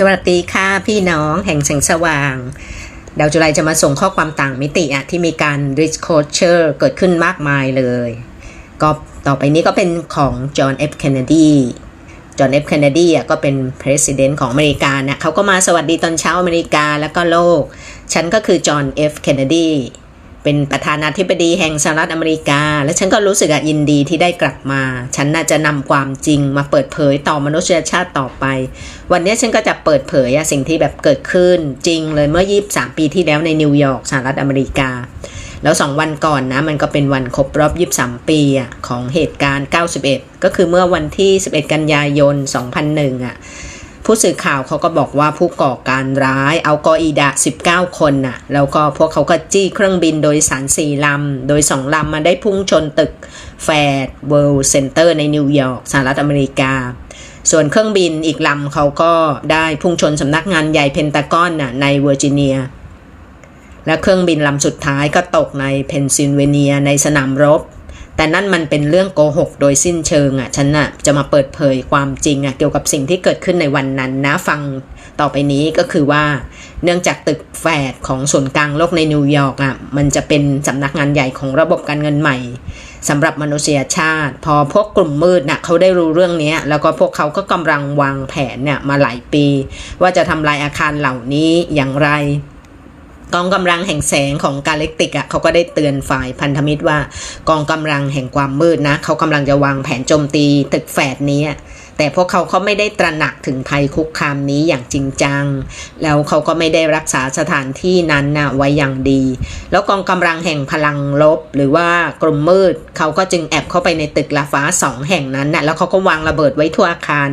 สวัสดีค่ะพี่น้องแห่งแสงสว่าง ดาวจุไลจะมาส่งข้อความต่างมิติอะที่มีการ rich culture เกิดขึ้นมากมายเลย ก็ต่อไปนี้ก็เป็นของจอห์น F. Kennedy จอห์น F. Kennedy อะก็เป็น president ของอเมริกาเนี่ยเขาก็มาสวัสดีตอนเช้าอเมริกาแล้วก็โลก ฉันก็คือจอห์น F. Kennedy เเป็นประธานาธิบดีแห่งสหรัฐอเมริกา และฉันก็รู้สึกยินดีที่ได้กลับมา ฉันน่าจะนำความจริงมาเปิดเผยต่อมนุษยชาติต่อไป วันนี้ฉันก็จะเปิดเผยสิ่งที่แบบเกิดขึ้นจริงเลยเมื่อ 23 ปีที่แล้วในนิวยอร์กสหรัฐอเมริกา แล้วสองวันก่อนนะ มันก็เป็นวันครบรอบ 23 ปีของเหตุการณ์ 91 ก็คือเมื่อวันที่ 11 กันยายน 2001อะ ผู้สื่อข่าวเขาก็บอกว่าผู้ก่อการร้ายเอากออีดะ 19 คนน่ะ แล้วก็พวกเขาก็จี้เครื่องบินโดยสารสี่ลำ โดยสองลำมาได้พุ่งชนตึกแฟดเวิลด์เซ็นเตอร์ในนิวยอร์กสหรัฐอเมริกา ส่วนเครื่องบินอีกลำเขาก็ได้พุ่งชนสำนักงานใหญ่เพนตากอนน่ะในเวอร์จิเนียและเครื่องบินลำสุดท้ายก็ตกในเพนซิลเวเนียในสนามรบ แต่นั่นมันเป็นเรื่องโกหกโดยสิ้นเชิงอะ่ะฉันอะ่ะจะมาเปิดเผยความจริงอะ่ะเกี่ยวกับสิ่งที่เกิดขึ้นในวันนั้นนะฟังต่อไปนี้ก็คือว่า เนื่องจากตึกแฝดของศูนกลางโลกในนิวยอร์กอะมันจะเป็นสำนักงานใหญ่ของระบบการเงินใหม่สำหรับมนุษยชาติ พอพวกกลุ่มมืดนะ่ะเขาได้รู้เรื่องนี้แล้วก็พวกเขาก็กำลังวางแผนเนี่ยมาหลายปี ว่าจะทำลายอาคารเหล่านี้อย่างไร กองกำลังแห่งแสงของกาเล็กติกอะเขาก็ได้เตือนฝ่ายพันธมิตรว่า กองกำลังแห่งความมืดนะเขากำลังจะวางแผนโจมตีตึกแฝดนี้ แต่พวกเขาเขาไม่ได้ตระหนักถึงภัยคุกคามนี้อย่างจริงจัง แล้วเขาก็ไม่ได้รักษาสถานที่นั้นนะไว้อย่างดี แล้วกองกำลังแห่งพลังลบ หรือว่ากลุ่มมืด เขาก็จึงแอบเข้าไปในตึกลาฟ้าสองแห่งนั้นนะแล้วเขาก็วางระเบิดไว้ทั่วอาคาร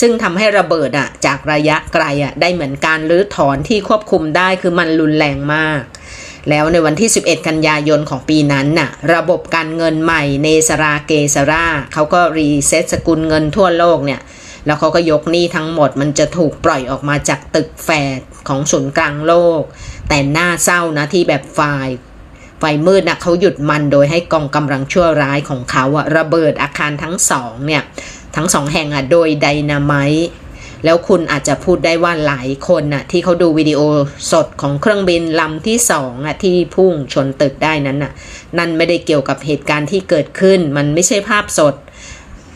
ซึ่งทำให้ระเบิดอะจากระยะไกลอะได้เหมือนการรื้อถอนที่ควบคุมได้คือมันรุนแรงมาก แล้วในวันที่ 11 กันยายนของปีนั้นน่ะระบบการเงินใหม่เนสราเกสราเขาก็รีเซ็ตสกุลเงินทั่วโลกเนี่ยแล้วเขาก็ยกหนี้ทั้งหมดมันจะถูกปล่อยออกมาจากตึกแฝดของศูนย์กลางโลก แต่หน้าเศร้านะที่แบบฝ่ายไฟมืดนะเขาหยุดมันโดยให้กองกำลังชั่วร้ายของเขาอะระเบิดอาคารทั้งสองเนี่ย ทั้งสองแห่งอะโดยไดนาไมต์ แล้วคุณอาจจะพูดได้ว่าหลายคนน่ะที่เขาดูวิดีโอสดของเครื่องบินลำที่สองอะที่พุ่งชนตึกได้นั้นน่ะนั่นไม่ได้เกี่ยวกับเหตุการณ์ที่เกิดขึ้น มันไม่ใช่ภาพสด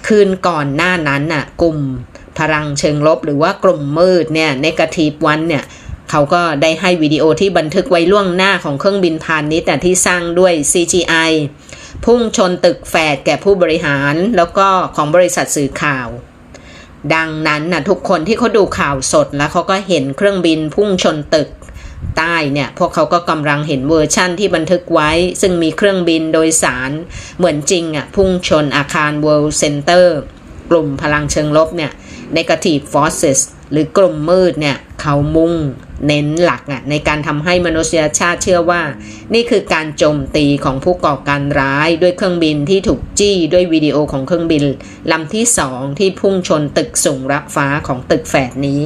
คืนก่อนหน้านั้นน่ะกลุ่มพลังเชิงลบหรือว่ากลุ่มมืดเนี่ยเนกาทีฟวันเนี่ยเขาก็ได้ให้วิดีโอที่บันทึกไว้ล่วงหน้าของเครื่องบินพาณิชย์ที่สร้างด้วย CGI พุ่งชนตึกแฝดแก่ผู้บริหารแล้วก็ของบริษัทสื่อข่าว ดังนั้นนะทุกคนที่เขาดูข่าวสดแล้วเขาก็เห็นเครื่องบินพุ่งชนตึกใต้เนี่ยพวกเขาก็กำลังเห็นเวอร์ชั่นที่บันทึกไว้ ซึ่งมีเครื่องบินโดยสารเหมือนจริงอะพุ่งชนอาคาร World Center กลุ่มพลังเชิงลบเนี่ย Negative Forces หรือกลุ่มมืดเนี่ยเขามุ่งเน้นหลักอะในการทำให้มนุษยชาติเชื่อว่า นี่คือการโจมตีของผู้ก่อการร้ายด้วยเครื่องบินที่ถูกจี้ด้วยวิดีโอของเครื่องบินลำที่สองที่พุ่งชนตึกสูงระฟ้าของตึกแฝดนี้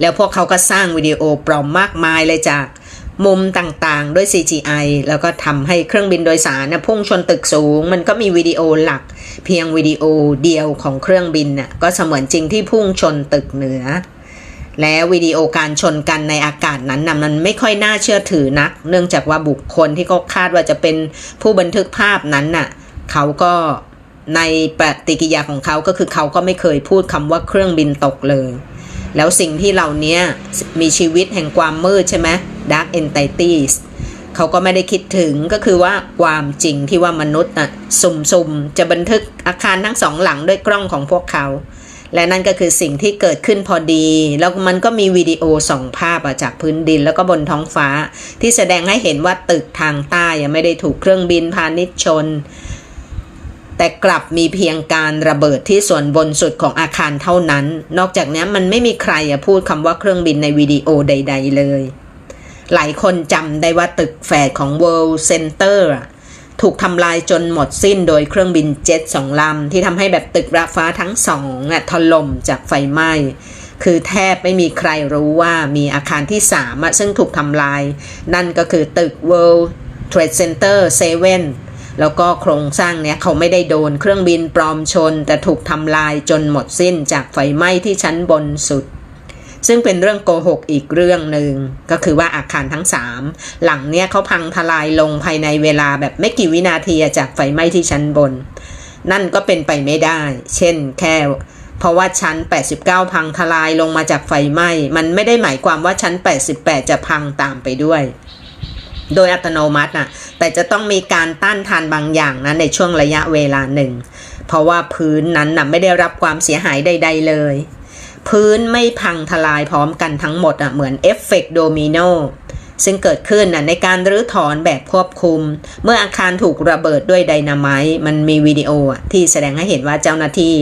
แล้วพวกเขาก็สร้างวิดีโอปลอมมากมายเลยจากมุมต่างๆ ด้วย CGI แล้วก็ทำให้เครื่องบินโดยสารนะพุ่งชนตึกสูง มันก็มีวิดีโอหลัก เพียงวิดีโอเดียวของเครื่องบินน่ะก็เสมือนจริงที่พุ่งชนตึกเหนือ และวิดีโอการชนกันในอากาศนั้นนะมันไม่ค่อยน่าเชื่อถือนัก เนื่องจากว่าบุคคลที่เขาคาดว่าจะเป็นผู้บันทึกภาพนั้นน่ะเขาก็ในปฏิกิริยาของเขาก็คือเขาก็ไม่เคยพูดคำว่าเครื่องบินตกเลย แล้วสิ่งที่เหล่านี้มีชีวิตแห่งความมืดใช่ไหม Dark Entities เขาก็ไม่ได้คิดถึงก็คือว่าความจริงที่ว่ามนุษย์น่ะสุ่มๆ จะบันทึกอาคารทั้งสองหลังด้วยกล้องของพวกเขา และนั่นก็คือสิ่งที่เกิดขึ้นพอดี แล้วมันก็มีวิดีโอสองภาพจากพื้นดินแล้วก็บนท้องฟ้า ที่แสดงให้เห็นว่าตึกทางใต้ยังไม่ได้ถูกเครื่องบินพาณิชย์ชน แต่กลับมีเพียงการระเบิดที่ส่วนบนสุดของอาคารเท่านั้น นอกจากนี้มันไม่มีใครพูดคำว่าเครื่องบินในวิดีโอใด ๆ เลย หลายคนจำได้ว่าตึกแฝดของ World Center ถูกทำลายจนหมดสิ้นโดยเครื่องบินเจ็ตสองลำ ที่ทำให้แบบตึกระฟ้าทั้งสองถล่มจากไฟไหม้คือแทบไม่มีใครรู้ว่ามีอาคารที่สามซึ่งถูกทำลาย นั่นก็คือตึก World Trade Center 7 แล้วก็โครงสร้างเนี้ยเขาไม่ได้โดนเครื่องบินปลอมชน แต่ถูกทำลายจนหมดสิ้นจากไฟไหม้ที่ชั้นบนสุด ซึ่งเป็นเรื่องโกหกอีกเรื่องหนึ่งก็คือว่าอาคารทั้ง 3 หลังเนี้ยเขาพังทลายลงภายในเวลาแบบไม่กี่วินาทีจากไฟไหม้ที่ชั้นบน นั่นก็เป็นไปไม่ได้ เช่นแค่เพราะว่าชั้น 89 พังทลายลงมาจากไฟไหม้มันไม่ได้หมายความว่าชั้น 88 จะพังตามไปด้วยโดยอัตโนมัติน่ะแต่จะต้องมีการต้านทานบางอย่างนะในช่วงระยะเวลาหนึ่ง เพราะว่าพื้นนั้นน่ะไม่ได้รับความเสียหายใด ๆ เลย พื้นไม่พังทลายพร้อมกันทั้งหมดอะเหมือนเอฟเฟกต์โดมิโนซึ่งเกิดขึ้นน่ะในการรื้อถอนแบบควบคุม เมื่ออาคารถูกระเบิดด้วยไดนาไมต์มันมีวิดีโออะที่แสดงให้เห็นว่าเจ้าหน้าที่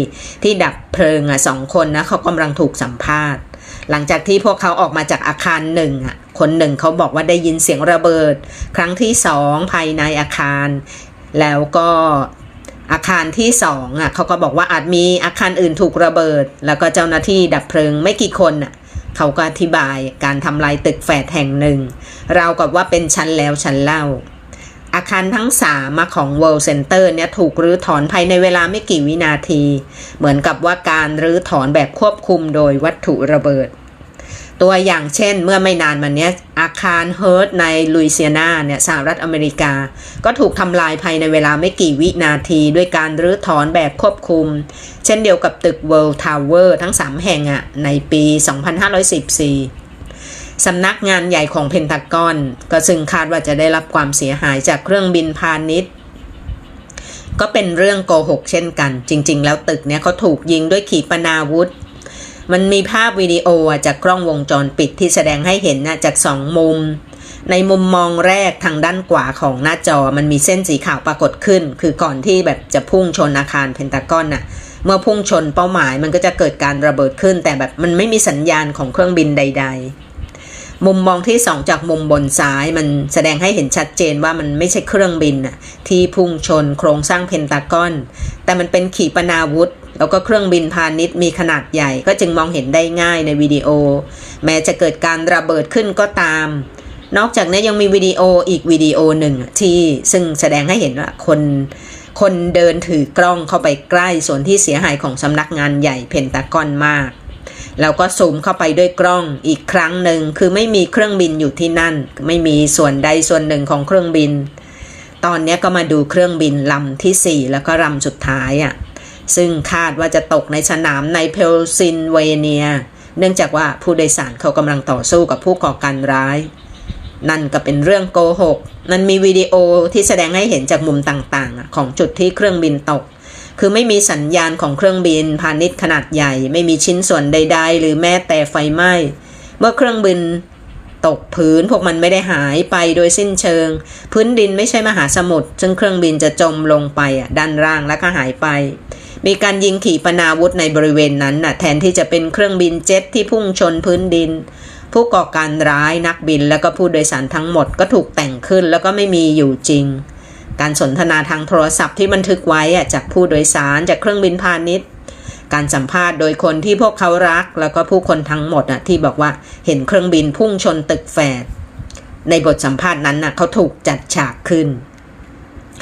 ที่ดับเพลิงอะสองคนนะเขากำลังถูกสัมภาษณ์ หลังจากที่พวกเขาออกมาจากอาคารหนึ่งอะคนหนึ่งเขาบอกว่าได้ยินเสียงระเบิด ครั้งที่สองภายในอาคาร แล้วก็ อาคารที่สองอะเขาก็บอกว่าอาจมีอาคารอื่นถูกระเบิด แล้วก็เจ้าหน้าที่ดับเพลิงไม่กี่คนอะเขาก็อธิบายการทำลายตึกแฝดแห่งหนึ่ง เรากับว่าเป็นชั้นแล้วชั้นเล่า อาคารทั้งสามมาของ World Center เนี่ยถูกรื้อถอนภายในเวลาไม่กี่วินาที เหมือนกับว่าการรื้อถอนแบบควบคุมโดยวัตถุระเบิด ตัวอย่างเช่นเมื่อไม่นานมานี้อาคารเฮิร์ตในลุยเซียนาเนี่ยสหรัฐอเมริกา ก็ถูกทำลายภายในเวลาไม่กี่วินาทีด้วยการรื้อถอนแบบควบคุม เช่นเดียวกับตึก World Tower ทั้ง 3 แห่งอะในปี 2514 สำนักงานใหญ่ของเพนทากอน ก็ซึ่งคาดว่าจะได้รับความเสียหายจากเครื่องบินพาณิชย์ก็เป็นเรื่องโกหกเช่นกัน จริง ๆ แล้วตึกเนี้ยเขาถูกยิงด้วยขีปนาวุธ มันมีภาพวิดีโอจากกล้องวงจรปิดที่แสดงให้เห็นนะจากสองมุม ในมุมมองแรกทางด้านขวาของหน้าจอมันมีเส้นสีขาวปรากฏขึ้น คือก่อนที่แบบจะพุ่งชนอาคารเพนทากอนน่ะเมื่อพุ่งชนเป้าหมายมันก็จะเกิดการระเบิดขึ้น แต่แบบมันไม่มีสัญญาณของเครื่องบินใด ๆ มุมมองที่สองจากมุมบนซ้ายมันแสดงให้เห็นชัดเจนว่ามันไม่ใช่เครื่องบินน่ะที่พุ่งชนโครงสร้างเพนทากอน แต่มันเป็นขีปนาวุธ แล้วก็เครื่องบินพาณิชย์มีขนาดใหญ่ก็จึงมองเห็นได้ง่ายในวิดีโอ แม้จะเกิดการระเบิดขึ้นก็ตาม นอกจากนี้ยังมีวิดีโออีกวิดีโอหนึ่งที่ซึ่งแสดงให้เห็นว่าคนคนเดินถือกล้องเข้าไปใกล้ส่วนที่เสียหายของสำนักงานใหญ่เพนตากอนมาก แล้วก็ซูมเข้าไปด้วยกล้องอีกครั้งหนึ่งคือไม่มีเครื่องบินอยู่ที่นั่น ไม่มีส่วนใดส่วนหนึ่งของเครื่องบิน ตอนนี้ก็มาดูเครื่องบินลำที่ 4 แล้วก็ลำสุดท้ายอะ ซึ่งคาดว่าจะตกในสนามในเพลซินเวเนีย เนื่องจากว่าผู้โดยสารเขากำลังต่อสู้กับผู้ก่อการร้าย นั่นก็เป็นเรื่องโกหก มันมีวิดีโอที่แสดงให้เห็นจากมุมต่างๆ ของจุดที่เครื่องบินตก คือไม่มีสัญญาณของเครื่องบินพาณิชย์ขนาดใหญ่ ไม่มีชิ้นส่วนใด ๆ หรือแม้แต่ไฟไหม้ เมื่อเครื่องบินตกพื้นพวกมันไม่ได้หายไปโดยสิ้นเชิง พื้นดินไม่ใช่มหาสมุทรซึ่งเครื่องบินจะจมลงไปด้านล่างแล้วก็หายไป มีการยิงขีปนาวุธในบริเวณนั้นน่ะแทนที่จะเป็นเครื่องบินเจ็ตที่พุ่งชนพื้นดิน ผู้ก่อการร้ายนักบินแล้วก็ผู้โดยสารทั้งหมดก็ถูกแต่งขึ้นแล้วก็ไม่มีอยู่จริง การสนทนาทางโทรศัพท์ที่บันทึกไว้อะจากผู้โดยสารจากเครื่องบินพาณิชย์การสัมภาษณ์โดยคนที่พวกเขารัก แล้วก็ผู้คนทั้งหมดอะที่บอกว่าเห็นเครื่องบินพุ่งชนตึกแฝดในบทสัมภาษณ์นั้นน่ะเขาถูกจัดฉากขึ้น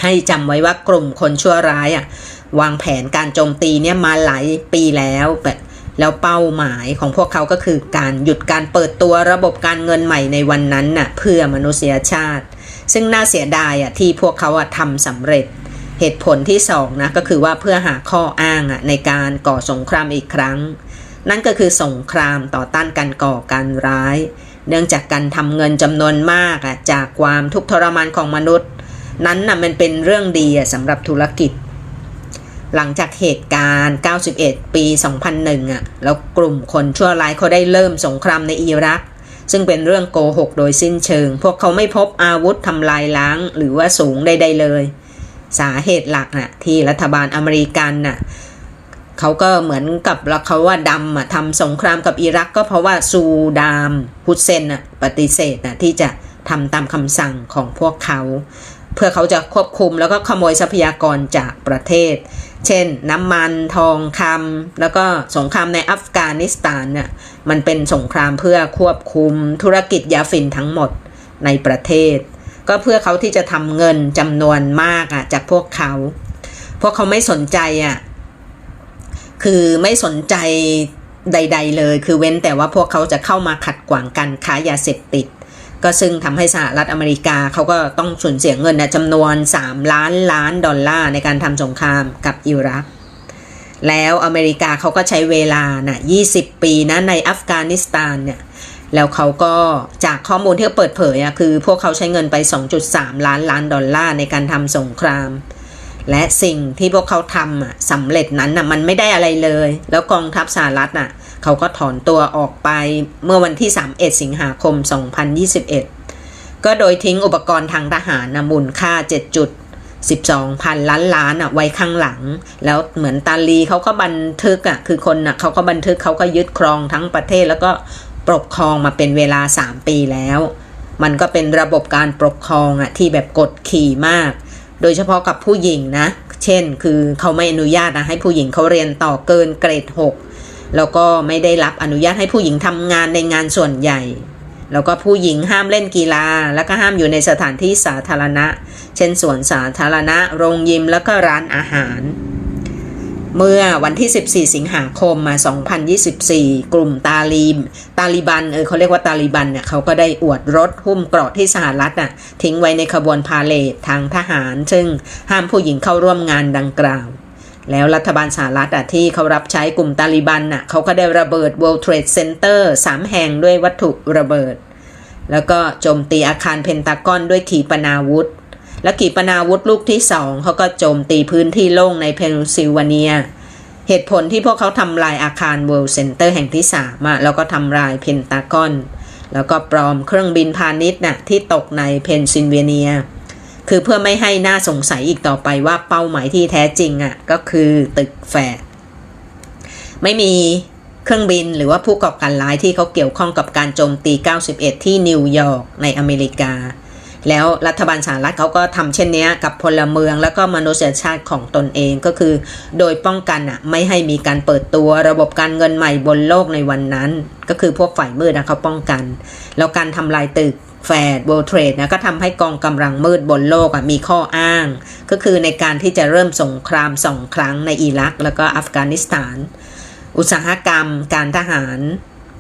ให้จำไว้ว่ากลุ่มคนชั่วร้ายอะวางแผนการโจมตีเนี่ยมาหลายปีแล้วแบบแล้วเป้าหมายของพวกเขาก็คือการหยุดการเปิดตัวระบบการเงินใหม่ในวันนั้นน่ะเพื่อมนุษยชาติ ซึ่งน่าเสียดายอะที่พวกเขาอะทำสำเร็จ เหตุผลที่สองนะก็คือว่าเพื่อหาข้ออ้างอะในการก่อสงครามอีกครั้ง นั่นก็คือสงครามต่อต้านการก่อการร้าย เนื่องจากการทำเงินจำนวนมากอะจากความทุกข์ทรมานของมนุษย์ นั้นน่ะมันเป็นเรื่องดีสำหรับธุรกิจ หลังจากเหตุการณ์ 91 ปี 2001อะแล้วกลุ่มคนชั่วร้ายเขาได้เริ่มสงครามในอิรัก ซึ่งเป็นเรื่องโกหกโดยสิ้นเชิง พวกเขาไม่พบอาวุธทำลายล้าง หรือว่าสูงใดๆเลย สาเหตุหลักน่ะที่รัฐบาลอเมริกันน่ะเขาก็เหมือนกับเราเขาว่าดำอะทำสงครามกับอิรักก็เพราะว่าซูดามฮุสเซนน่ะปฏิเสธน่ะที่จะทำตามคำสั่งของพวกเขา เพื่อเขาจะควบคุมแล้วก็ขโมยทรัพยากรจากประเทศ เช่น น้ำมันทองคำแล้วก็สงครามในอัฟกานิสถานน่ะมันเป็นสงครามเพื่อควบคุมธุรกิจยาฝิ่นทั้งหมดในประเทศ ก็เพื่อเขาที่จะทำเงินจำนวนมากอะจากพวกเขา พวกเขาไม่สนใจอะคือไม่สนใจใด ๆ เลย คือเว้นแต่ว่าพวกเขาจะเข้ามาขัดขวางการค้ายาเสพติด ก็ซึ่งทำให้สหรัฐอเมริกาเขาก็ต้องสูญเสียเงินนะจำนวน 3 ล้านล้านดอลลาร์ในการทำสงครามกับอิรัก แล้วอเมริกาเขาก็ใช้เวลานะ20 ปีนะในอัฟกานิสถานเนี่ยแล้วเขาก็จากข้อมูลที่เปิดเผยอะคือพวกเขาใช้เงินไป 2.3 ล้านล้านดอลลาร์ในการทำสงคราม และสิ่งที่พวกเขาทำอะสำเร็จนั้นอะมันไม่ได้อะไรเลย แล้วกองทัพสหรัฐอะ เขาก็ถอนตัวออกไปเมื่อวันที่ 31 สิงหาคม 2021 ก็โดยทิ้งอุปกรณ์ทางทหารนะมูลค่า 7 จุด 12 พันล้านล้านอะไว้ข้างหลัง แล้วเหมือนตาลีเขาก็บันทึกอะคือคนอะเขาก็บันทึกเขาก็ยึดครองทั้งประเทศแล้วก็ปกครองมาเป็นเวลา 3 ปีแล้ว มันก็เป็นระบบการปกครองอะที่แบบกดขี่มาก โดยเฉพาะกับผู้หญิงนะ เช่น คือเขาไม่อนุญาตนะให้ผู้หญิงเขาเรียนต่อเกินเกรด 6 แล้วก็ไม่ได้รับอนุญาตให้ผู้หญิงทำงานในงานส่วนใหญ่ แล้วก็ผู้หญิงห้ามเล่นกีฬา แล้วก็ห้ามอยู่ในสถานที่สาธารณะ เช่นสวนสาธารณะ โรงยิมแล้วก็ร้านอาหาร เมื่อวันที่ 14 สิงหาคมมา 2024 กลุ่มตาลีม ตาลิบันเออเขาเรียกว่าตาลิบันเนี่ยเขาก็ได้อวดรถหุ้มเกราะที่สหรัฐน่ะทิ้งไว้ในขบวนพาเลททางทหาร ซึ่งห้ามผู้หญิงเข้าร่วมงานดังกล่าว แล้วรัฐบาลสหรัฐอะที่เขารับใช้กลุ่มตาลิบันน่ะเขาก็ได้ระเบิด World Trade Center 3 แห่งด้วยวัตถุระเบิด แล้วก็โจมตีอาคารเพนตากอนด้วยขีปนาวุธ และขีปนาวุธลูกที่สองเขาก็โจมตีพื้นที่โล่งในเพนซิลเวเนีย เหตุผลที่พวกเขาทำลายอาคาร World Center แห่งที่3อะแล้วก็ทำลายเพนตากอน แล้วก็ปลอมเครื่องบินพาณิชย์น่ะที่ตกในเพนซิลเวเนีย คือเพื่อไม่ให้หน่าสงสัยอีกต่อไปว่าเป้าหมายที่แท้จริงอะก็คือตึกแฝดไม่มีเครื่องบินหรือว่าผู้ก่อการร้ายที่เขาเกี่ยวข้องกับการโจมตี 91 ที่นิวยอร์กในอเมริกา แล้วรัฐบาลสหรัฐเขาก็ทำเช่นนี้กับพลเมืองแล้วก็มนุษยชาติของตนเองก็คือ โดยป้องกันอะไม่ให้มีการเปิดตัวระบบการเงินใหม่บนโลกในวันนั้น ก็คือพวกฝ่ายมืดนะเขาป้องกัน แล้วการทำลายตึกแฟด World Trade นะก็ทำให้กองกำลังมืดบนโลกอะมีข้ออ้าง ก็คือในการที่จะเริ่มสงครามสองครั้งในอิรัก แล้วก็อัฟกานิสถาน อุตสาหกรรมการทหาร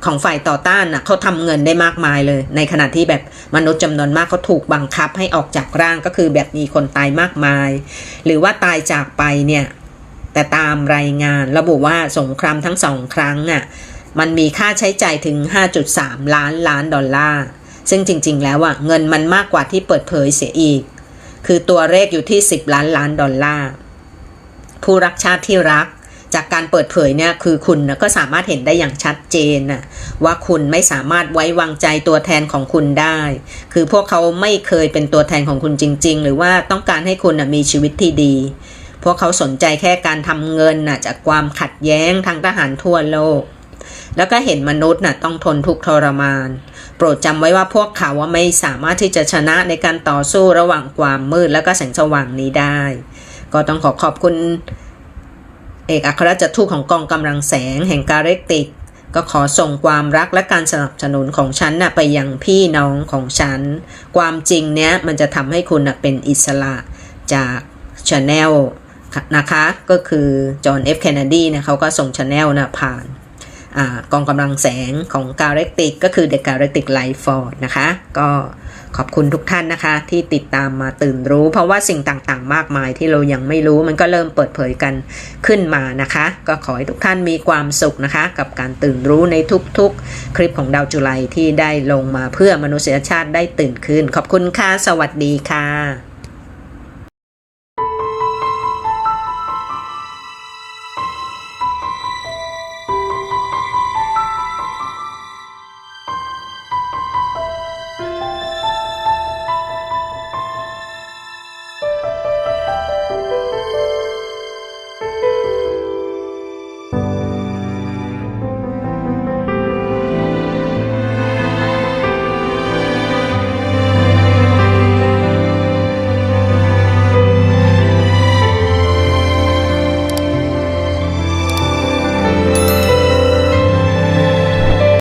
ของฝ่ายต่อต้านน่ะเขาทำเงินได้มากมายเลย ในขณะที่แบบมนุษย์จำนวนมากเขาถูกบังคับให้ออกจากร่างก็คือแบบมีคนตายมากมาย หรือว่าตายจากไปเนี่ย แต่ตามรายงานระบุว่าสงครามทั้งสองครั้งอะมันมีค่าใช้จ่ายถึง 5.3 ล้านล้านดอลลาร์ ซึ่งจริง ๆ แล้วอะเงินมันมากกว่าที่เปิดเผยเสียอีก คือตัวเลขอยู่ที่ 10 ล้านล้านดอลลาร์ ผู้รักชาติที่รัก จากการเปิดเผยเนี่ยคือคุณก็สามารถเห็นได้อย่างชัดเจนนะว่าคุณไม่สามารถไว้วางใจตัวแทนของคุณได้ คือพวกเขาไม่เคยเป็นตัวแทนของคุณจริง ๆ หรือว่าต้องการให้คุณมีชีวิตที่ดีพวกเขาสนใจแค่การทำเงินนะจากความขัดแย้งทางทหารทั่วโลก แล้วก็เห็นมนุษย์นะต้องทนทุกข์ทรมาน โปรดจำไว้ว่าพวกเขาว่าไม่สามารถที่จะชนะในการต่อสู้ระหว่างความมืดแล้วก็แสงสว่างนี้ได้ ก็ต้องขอขอบคุณ เอกอัครราชทูตของกองกำลังแสงแห่งกาเรกติก ก็ขอส่งความรักและการสนับสนุนของฉันนะไปยังพี่น้องของฉัน ความจริงเนี้ยมันจะทำให้คุณนะเป็นอิสระจากชาแนลนะคะก็คือจอห์นเอฟเคนเนดีนะเขาก็ส่งชาแนลนะผ่าน อกองกำลังแสงของกาเรกติกก็คือ The Galactic Life Force นะคะ ก็ขอบคุณทุกท่านนะคะ ที่ติดตามมาตื่นรู้ เพราะว่าสิ่งต่างๆ มากมายที่เรายังไม่รู้มันก็เริ่มเปิดเผยกันขึ้นมานะคะ ก็ขอให้ทุกท่านมีความสุขนะคะ กับการตื่นรู้ในทุกๆ คลิปของดาวจุไลที่ได้ลงมาเพื่อมนุษยชาติได้ตื่นขึ้น ขอบคุณค่ะสวัสดีค่ะ